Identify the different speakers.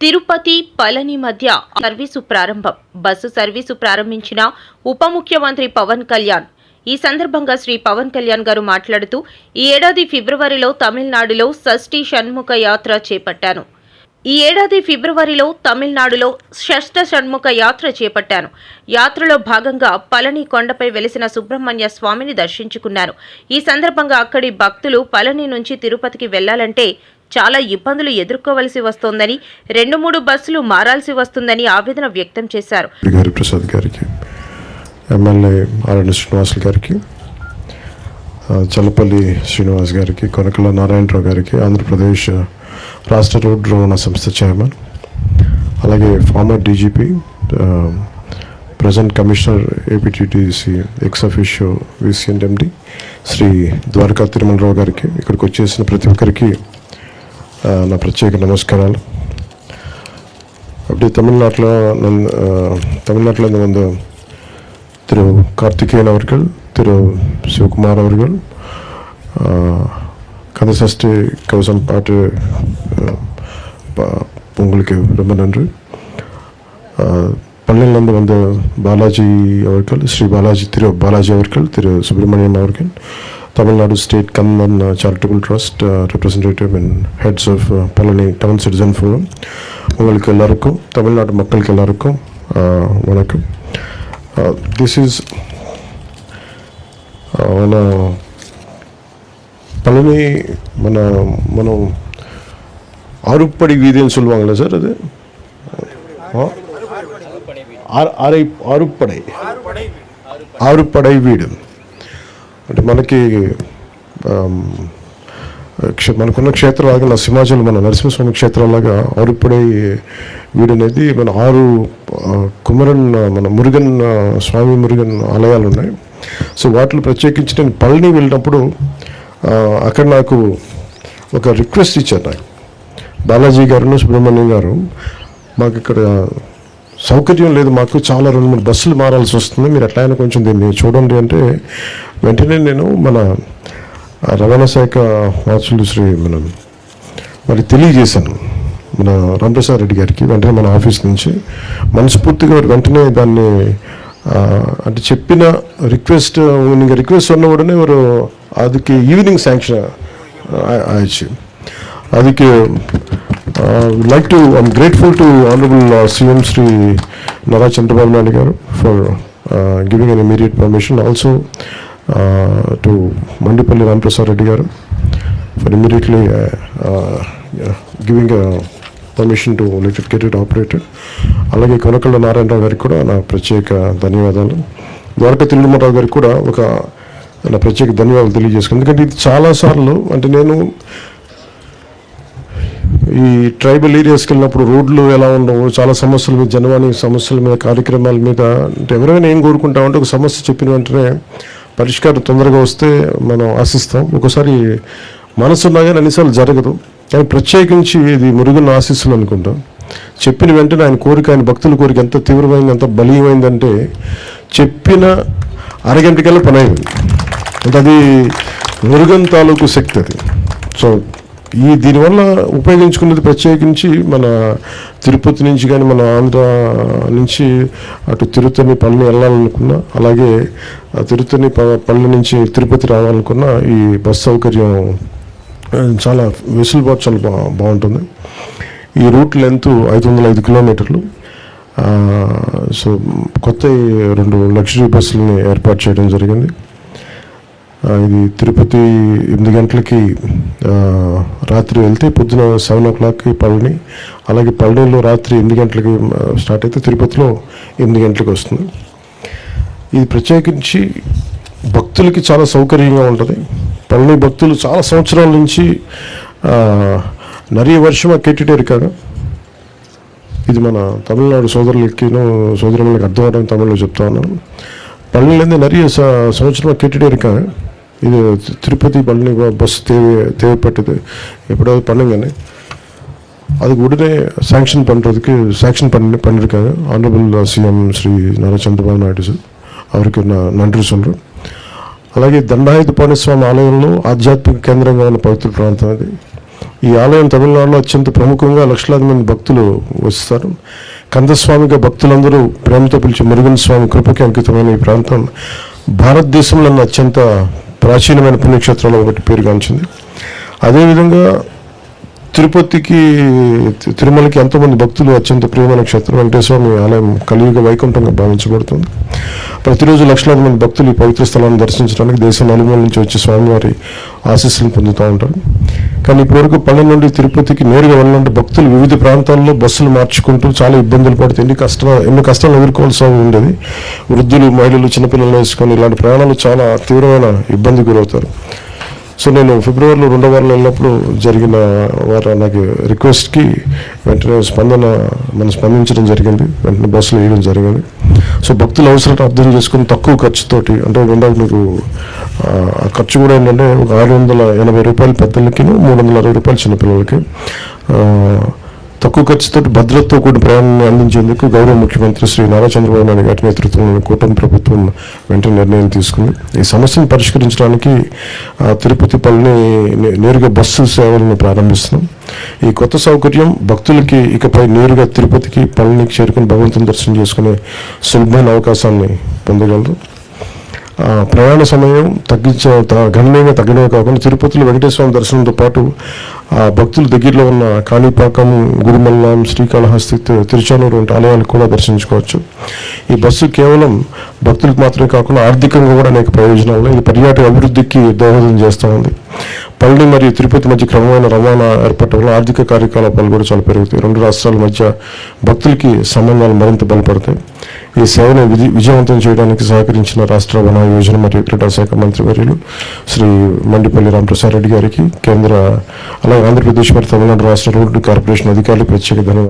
Speaker 1: తిరుపతి పళని మధ్య సర్వీసు ప్రారంభం. Bus service ప్రారంభించిన ఉప ముఖ్యమంత్రి పవన్ కళ్యాణ్. ఈ సందర్భంగా శ్రీ పవన్ కళ్యాణ్ గారు మాట్లాడుతూ ఈ ఏడాది ఫిబ్రవరిలో తమిళనాడులో షష్ఠి షణ్ముఖ యాత్ర చేపట్టాను. ఈ ఏడాది ఫిబ్రవరిలో తమిళనాడులో షష్ఠ షణ్ముఖ యాత్ర చేపట్టాను. యాత్రలో భాగంగా పళని కొండపై వెలిసిన సుబ్రహ్మణ్య స్వామిని దర్శించుకున్నాను ఈ సందర్భంగా అక్కడి భక్తులు పళని నుంచి తిరుపతికి వెళ్ళాలంటే చాలా ఇబ్బందులు ఎదుర్కోవలసి వస్తోందని రెండు మూడు బస్సులు మారాల్సి వస్తుందని ఆవేదన వ్యక్తం చేశారు.
Speaker 2: ప్రసాద్ గారికి ఎమ్మెల్యే ఆర్ఎన్ శ్రీనివాసులు గారికి చల్లపల్లి శ్రీనివాస్ గారికి కొనకల నారాయణరావు గారికి ఆంధ్రప్రదేశ్ రాష్ట్ర రోడ్డు రవాణా సంస్థ చైర్మన్ అలాగే former DGP present commissioner APTTC ex officio VC and MD Shri Dwaraka Tirumala Rao గారికి ఇక్కడికి వచ్చేసిన ప్రతి ఒక్కరికి నా ప్రత్యేక నమస్కారాలు அப்படி தமிழ்நாட்டில் நம்- அஹ், தமிழ்நாட்டில் இருந்து வந்த திரு கார்த்திகேயன் அவர்கள் திரு சிவகுமார் அவர்கள் அஹ், கந்தசஷ்டி கவசம் பாட்டு அஹ், பா- உங்களுக்கு ரொம்ப நன்றி அஹ், பழனியிலிருந்து வந்த பாலாஜி அவர்கள் ஸ்ரீ பாலாஜி திரு பாலாஜி அவர்கள் திரு சுப்பிரமணியம் அவர்கள் Tamil Nadu state common charitable trust representative and heads of Palani town citizen forum உங்களுக்கு எல்லாருக்கும் தமிழ்நாட்டு மக்களுக்கு எல்லாருக்கும் அஹ், வணக்கம் திஸ் இஸ் మన பழனி మన మనం ஆறுப்படை வீதின்னு சொல்லுவாங்களே சார் அது ஆ? ఆరు ఆరై ఆరుపడై ఆరుపడై వీడు అంటే మనకి మనకున్న క్షేత్రంలాగా నా సింహాచలం మన నరసింహస్వామి క్షేత్రంలాగా ఆరుపడై వీడు అనేది మన ఆరు కుమరన్ మన మురుగన్ స్వామి మురుగన్ ఆలయాలు ఉన్నాయి సో వాటిలో ప్రత్యేకించి నేను పళని వెళ్ళినప్పుడు అక్కడ నాకు ఒక రిక్వెస్ట్ ఇచ్చారు నాకు. బాలాజీ గారు సుబ్రహ్మణ్యం గారు. మాకు ఇక్కడ సౌకర్యం లేదు మాకు. చాలా రెండు మూడు బస్సులు మారాల్సి వస్తుంది. మీరు ఎట్లయినా కొంచెం దీన్ని చూడండి అంటే వెంటనే నేను మన రవాణా శాఖ వాసులు శ్రీ మనం మరి తెలియజేశాను మన రామప్రసాద్ రెడ్డి గారికి వెంటనే మన ఆఫీస్ నుంచి. మనస్ఫూర్తిగా వెంటనే దాన్ని అంటే చెప్పిన రిక్వెస్ట్ ఇంకా రిక్వెస్ట్ ఉన్న వారు అదికి ఈవినింగ్ శాంక్షన్ ఆయచ్చు. అదికి like to I'm grateful to honourable CM Shri Nara Chandrababu Naidu garu for giving an immediate permission also to Mandipalli Ramprasad Reddy garu for immediately giving permission to let it get it operated అలాగే కొనకళ్ళ నారాయణరావు గారికి కూడా నా ప్రత్యేక ధన్యవాదాలు. ద్వారక తిరుమలరావు గారికి కూడా ఒక నా ప్రత్యేక ధన్యవాదాలు తెలియజేసుకున్నాను ఎందుకంటే ఇది చాలాసార్లు అంటే నేను ఈ ట్రైబల్ ఏరియాస్కి వెళ్ళినప్పుడు రోడ్లు ఎలా ఉండవు చాలా సమస్యల మీద జనవాణి సమస్యల మీద కార్యక్రమాల మీద అంటే ఎవరైనా ఏం కోరుకుంటామంటే ఒక సమస్య చెప్పిన వెంటనే పరిష్కారం తొందరగా వస్తే మనం ఆశిస్తాం. ఒకసారి మనసున్నా కానీ అన్నిసార్లు జరగదు. కానీ ప్రత్యేకించి ఇది మురుగున్న ఆశీస్సులు అనుకుంటాం చెప్పిన వెంటనే ఆయన కోరిక ఆయన భక్తుల కోరిక ఎంత తీవ్రమైంది ఎంత బలీయమైందంటే చెప్పిన అరగంటకల్లా పని అయింది అంటే అది మురుగన్ తాలూకు శక్తి అది. సో ఈ దీనివల్ల ఉపయోగించుకున్నది ప్రత్యేకించి మన తిరుపతి నుంచి కానీ మన ఆంధ్ర నుంచి అటు తిరుపతిని పల్లి వెళ్ళాలనుకున్నా అలాగే తిరుపతిని ప- పల్లి నుంచి తిరుపతి రావాలనుకున్నా ఈ బస్ సౌకర్యం చాలా వెసులుబాటు చాలా బా బాగుంటుంది. ఈ రూట్ లెంత్ ఐదు వందల ఐదు కిలోమీటర్లు. సో కొత్త రెండు లగ్జరీ బస్సులని ఏర్పాటు చేయడం జరిగింది. ఇది తిరుపతి ఎనిమిది గంటలకి రాత్రి వెళ్తే పొద్దున సెవెన్ ఓ క్లాక్కి పళ్ళని అలాగే పళ్ళనిలో రాత్రి ఎనిమిది గంటలకి స్టార్ట్ అయితే తిరుపతిలో ఎనిమిది గంటలకు వస్తుంది. ఇది ప్రత్యేకించి భక్తులకి చాలా సౌకర్యంగా ఉంటుంది. పళ్ళని భక్తులు చాలా సంవత్సరాల నుంచి నరియ వర్షమా కాదు ఇది మన తమిళనాడు సోదరులకిను సోదరులకు అర్థం అవడం తమిళలో చెప్తా ఉన్నాను. పళ్ళనిలేంది నరియ సంవత్సరమా కాదు கேட்டுகிட்டே இருக்காங்க இது தி- திருப்பதி பழனி ப- பஸ் தேவை தேவைப்பட்டது எப்படியாவது பண்ணுங்கன்னு அதுக்கு உடனே శాంక్షన్ பண்ணுறதுக்கு శాంక్షన్ பண்ணி பண்ணியிருக்காங்க honourable CM Shri Nara Chandrababu Naidu sir அவருக்கு నా నండ్రి சொல்கிறேன் అలాగే దండాయుధ స్వామి ఆలయంలో ఆధ్యాత్మిక కేంద్రంగా ఉన్న పవిత్ర ప్రాంతం అది ఈ ఆలయం తమిళనాడులో అత్యంత ప్రముఖంగా లక్షలాది మంది భక్తులు వస్తారు కందస్వామిగా భక్తులందరూ ప్రేమతో పిలిచే మురుగన్ స్వామి కృపకి అంకితమైన ఈ ప్రాంతం భారతదేశంలో అత్యంత ప్రాచీనమైన పుణ్యక్షేత్రాలు ఒకటి పేరుగాంచింది. అదేవిధంగా తిరుపతికి తిరుమలకి ఎంతోమంది భక్తులు అత్యంత ప్రియమైన క్షేత్రం వెంకటేశ్వర ఆలయం కలియుగ వైకుంఠంగా భావించబడుతుంది. ప్రతిరోజు లక్షలాది మంది భక్తులు ఈ పవిత్ర స్థలాన్ని దర్శించడానికి దేశం నలుమూల నుంచి వచ్చి స్వామివారి ఆశీస్సులను పొందుతూ ఉంటారు. కానీ ఇప్పటివరకు పల్లె నుండి తిరుపతికి నేరుగా వెళ్ళాలంటే భక్తులు వివిధ ప్రాంతాల్లో బస్సులు మార్చుకుంటూ చాలా ఇబ్బందులు పడుతుంది ఎన్ని కష్ట ఎన్ని కష్టాలు ఎదుర్కోవాల్సి ఉండేది. వృద్ధులు మహిళలు చిన్నపిల్లలు వేసుకొని ఇలాంటి ప్రయాణాలు చాలా తీవ్రమైన ఇబ్బంది గురవుతారు. సో నేను ఫిబ్రవరిలో రెండో వారంలో వెళ్ళినప్పుడు జరిగిన వారు నాకు రిక్వెస్ట్కి వెంటనే స్పందన మనం స్పందించడం జరిగింది. వెంటనే బస్సులు వేయడం జరిగింది. సో భక్తుల అవసరాలు అర్థం చేసుకుని తక్కువ ఖర్చుతోటి అంటే రెండవ మీకు ఆ, ఖర్చు కూడా ఏంటంటే ఒక ఆరు వందల ఎనభై రూపాయలు పెద్దలకి మూడు వందల అరవై రూపాయలు చిన్నపిల్లలకి. తక్కువ ఖర్చుతో భద్రతతో కూడిన ప్రయాణాన్ని అందించేందుకు గౌరవ ముఖ్యమంత్రి శ్రీ నారా చంద్రబాబు నాయుడు గారి నేతృత్వంలోని కూటమి ప్రభుత్వం వెంటనే నిర్ణయం తీసుకుంది. ఈ సమస్యను పరిష్కరించడానికి తిరుపతి పల్లిని నే- నేరుగా బస్సు సేవలను ప్రారంభిస్తున్నాం. ఈ కొత్త సౌకర్యం భక్తులకి ఇకపై నేరుగా తిరుపతికి పళనికి చేరుకుని భగవంతుని దర్శనం చేసుకునే సులభమైన అవకాశాన్ని పొందగలరు ప్రయాణ సమయం తగ్గించ త- గణనీయంగా తగ్గడమే కాకుండా తిరుపతిలో వెంకటేశ్వర దర్శనంతో పాటు ఆ భక్తుల దగ్గరలో ఉన్న కాణిపాకం గుడిమల్లం శ్రీకాళహస్తి తిరుచానూరు వంటి ఆలయాలు కూడా దర్శించుకోవచ్చు. ఈ బస్సు కేవలం భక్తులకు మాత్రమే కాకుండా ఆర్థికంగా కూడా అనేక ప్రయోజనాలు ఇది పర్యాటక అభివృద్ధికి దోహదం చేస్తూ ఉంది. పల్లి మరియు తిరుపతి మధ్య క్రమమైన రవాణా ఏర్పడటం వల్ల ఆర్థిక కార్యకలాపాలు కూడా చాలా పెరుగుతాయి. రెండు రాష్ట్రాల మధ్య భక్తులకి సంబంధాలు మరింత బలపడతాయి. ఈ సేవను విధి విజయవంతం చేయడానికి సహకరించిన రాష్ట్ర వన యోజన మరియు క్రీడా శాఖ మంత్రి వర్యులు శ్రీ మండిపల్లి రామప్రసాద్ రెడ్డి గారికి కేంద్ర అలాగే ఆంధ్రప్రదేశ్ మరియు తమిళనాడు రాష్ట్ర రోడ్డు కార్పొరేషన్ అధికారులు ప్రత్యేక ధన్యవాదాలు.